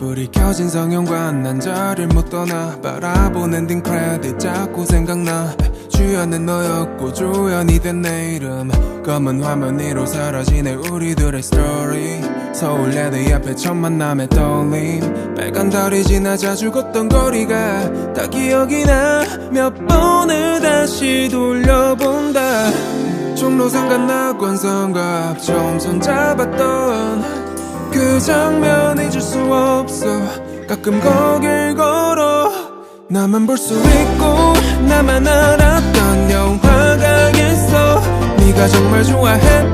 불이 켜진 성형관 난 저를 못 떠나. 바라본 엔딩 크레딧 자꾸 생각나. 주연은 너였고 조연이 된 내 이름. 검은 화면 위로 사라지네 우리들의 스토리 서울에 내 앞에 첫 만남의 떨림. 빨간 달이 지나자 죽었던 거리가 다 기억이 나. 몇 번을 다시 돌려본다. 종로 상가 낙원성과 앞 처음 손잡았던 그 장면 잊을 수 없어. 가끔 거길 걸어. 나만 볼 수 있고 나만 알았던 영화가 있어 네가 정말 좋아했던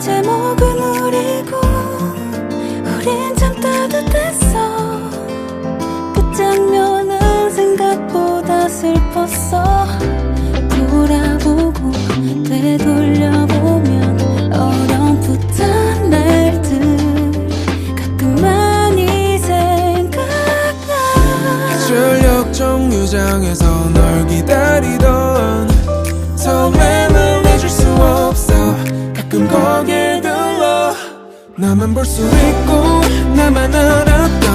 제목은 우리고 우린 참 따뜻했어. 그 장면은 생각보다 슬펐어. 돌아보고 되돌려보면 어렴풋한 날들 가끔 많이 생각나. 출력 정류장에서 널 기다리던 가끔 거길 들러 나만 볼 수 있고 나만 알았던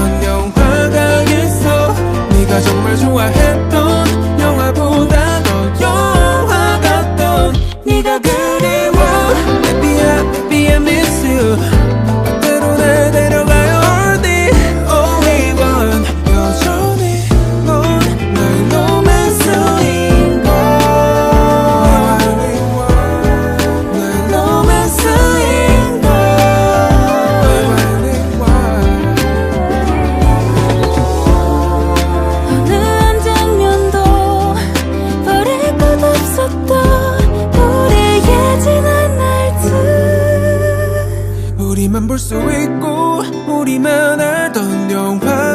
수 있고 우리만 알던 영화